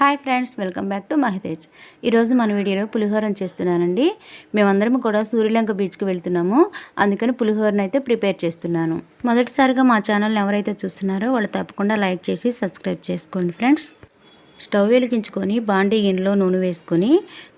Hi friends welcome back to Mahitej. ఈరోజు మన వీడియోలో పులిహోరం చేస్తున్నానండి. మేమందరం కూడా సూర్యలంక బీచ్కి వెళ్తున్నాము. అందుకని పులిహోరను అయితే ప్రిపేర్ చేస్తున్నాను. మొదటిసారిగా మా ఛానల్ని ఎవరైతే చూస్తున్నారో వాళ్ళు తప్పకుండా లైక్ చేసి సబ్స్క్రైబ్ చేసుకోండి ఫ్రెండ్స్. స్టవ్ వెలిగించుకొని బాండీ గిన్నెలో నూనె వేసుకొని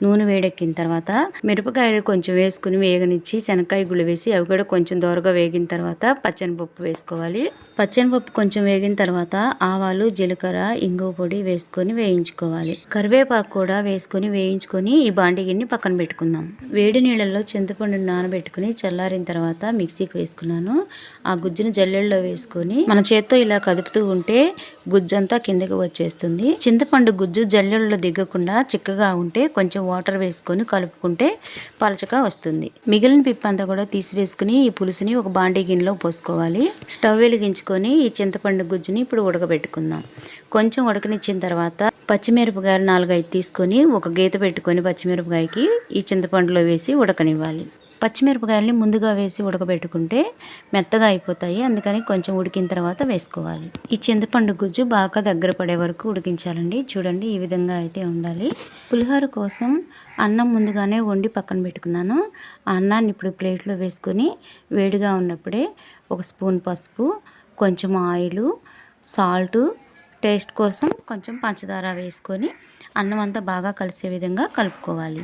నూనె వేడెక్కిన తర్వాత మిరపకాయలు కొంచెం వేసుకుని వేగనిచ్చి శనక్కాయ గుళ్ళు వేసి అవి కూడా కొంచెం దోరగా వేగిన తర్వాత పచ్చనిపప్పు వేసుకోవాలి. పచ్చనిపప్పు కొంచెం వేగిన తర్వాత ఆవాలు జీలకర్ర ఇంగువ పొడి వేసుకొని వేయించుకోవాలి. కరివేపాకు కూడా వేసుకొని వేయించుకొని ఈ బాండీ గిన్నె పక్కన పెట్టుకుందాం. వేడి నీళ్ళల్లో చింతపండును నానబెట్టుకుని చల్లారిన తర్వాత మిక్సీకి వేసుకున్నాను. ఆ గుజ్జును జల్లెల్లో వేసుకొని మన చేత్తో ఇలా కదుపుతూ ఉంటే గుజ్జంతా కిందకి వచ్చేస్తుంది. చింతపండు గుజ్జు జల్లెల్లో దిగకుండా చిక్కగా ఉంటే కొంచెం వాటర్ వేసుకొని కలుపుకుంటే పలచగా వస్తుంది. మిగిలిన పిప్ప అంతా కూడా తీసివేసుకుని ఈ పులుసుని ఒక బాండీ గిన్నెలో పోసుకోవాలి. స్టవ్ వెలిగించుకొని ఈ చింతపండు గుజ్జుని ఇప్పుడు ఉడకబెట్టుకుందాం. కొంచెం ఉడకనిచ్చిన తర్వాత పచ్చిమిరపకాయలు నాలుగైదు తీసుకొని ఒక గీత పెట్టుకొని పచ్చిమిరపకాయకి ఈ చింతపండులో వేసి ఉడకనివ్వాలి. పచ్చిమిరపకాయలని ముందుగా వేసి ఉడకబెట్టుకుంటే మెత్తగా అయిపోతాయి. అందుకని కొంచెం ఉడికిన తర్వాత వేసుకోవాలి. ఈ చింతపండు గుజ్జు బాగా దగ్గర పడే వరకు ఉడికించాలండి. చూడండి ఈ విధంగా అయితే ఉండాలి. పులిహోర కోసం అన్నం ముందుగానే వండి పక్కన పెట్టుకున్నాను. ఆ అన్నాన్ని ఇప్పుడు ప్లేట్లో వేసుకొని వేడిగా ఉన్నప్పుడే ఒక స్పూన్ పసుపు కొంచెం ఆయిల్ సాల్టు టేస్ట్ కోసం కొంచెం పంచదార వేసుకొని అన్నం అంతా బాగా కలిసే విధంగా కలుపుకోవాలి.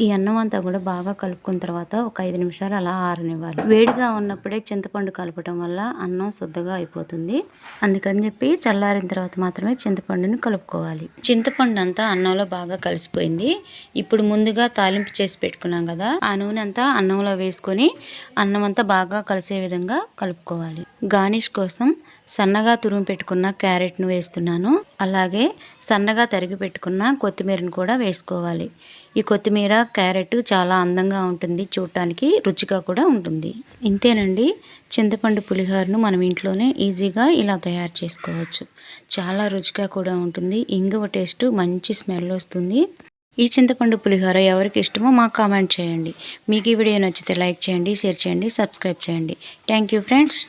ఈ అన్నం అంతా కూడా బాగా కలుపుకున్న తర్వాత ఒక ఐదు నిమిషాలు అలా ఆరనివ్వాలి. వేడిగా ఉన్నప్పుడే చింతపండు కలపటం వల్ల అన్నం శుద్ధగా అయిపోతుంది. అందుకని చెప్పి చల్లారిన తర్వాత మాత్రమే చింతపండుని కలుపుకోవాలి. చింతపండు అంతా అన్నంలో బాగా కలిసిపోయింది. ఇప్పుడు ముందుగా తాలింపు చేసి పెట్టుకున్నాం కదా ఆ నూనె అంతా అన్నంలో వేసుకొని అన్నం అంతా బాగా కలిసే విధంగా కలుపుకోవాలి. గార్నిష్ కోసం సన్నగా తురుము పెట్టుకున్న క్యారెట్ను వేస్తున్నాను. అలాగే సన్నగా తరిగి పెట్టుకున్న కొత్తిమీరను కూడా వేసుకోవాలి. ఈ కొత్తిమీర క్యారెట్ చాలా అందంగా ఉంటుంది. చూడటానికి రుచిగా కూడా ఉంటుంది. ఇంతేనండి. చింతపండు పులిహోరను మనం ఇంట్లోనే ఈజీగా ఇలా తయారు చేసుకోవచ్చు. చాలా రుచిగా కూడా ఉంటుంది. ఇంగువ టేస్ట్ మంచి స్మెల్ వస్తుంది. ఈ చింతపండు పులిహోర ఎవరికి ఇష్టమో మాకు కామెంట్ చేయండి. మీకు ఈ వీడియో నచ్చితే లైక్ చేయండి షేర్ చేయండి సబ్స్క్రైబ్ చేయండి. Thank you friends.